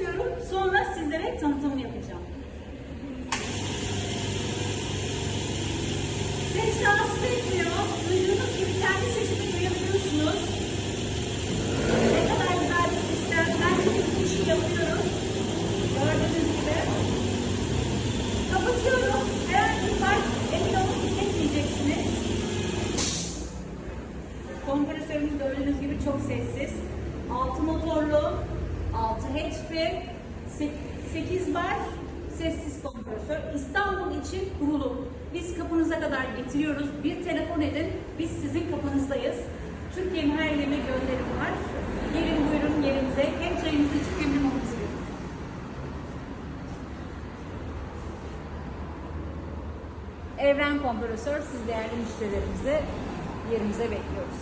açıyorum. Sonra sizlere tanıtımını yapacağım. Ses rahatsız etmiyor. Duyduğunuz gibi kendi sesini duyabiliyorsunuz. Ne kadar güzel bir sistem. Bence biz bu işi yapıyoruz. Gördüğünüz gibi. Kapatıyorum. Herhangi bir fark emin olun hissetmeyeceksiniz. Kompresörümüz gördüğünüz gibi çok sessiz. 6 motorlu, 6 HP, 8 bar sessiz kompresör. İstanbul için kurulu. Biz kapınıza kadar getiriyoruz. Bir telefon edin. Biz sizin kapınızdayız. Türkiye'nin her yerine gönderim var. Gelin buyurun yerimize. Hem çayınızı içip hem limonunuzu yapın. Evren Kompresör siz değerli müşterilerimizi yerimize bekliyoruz.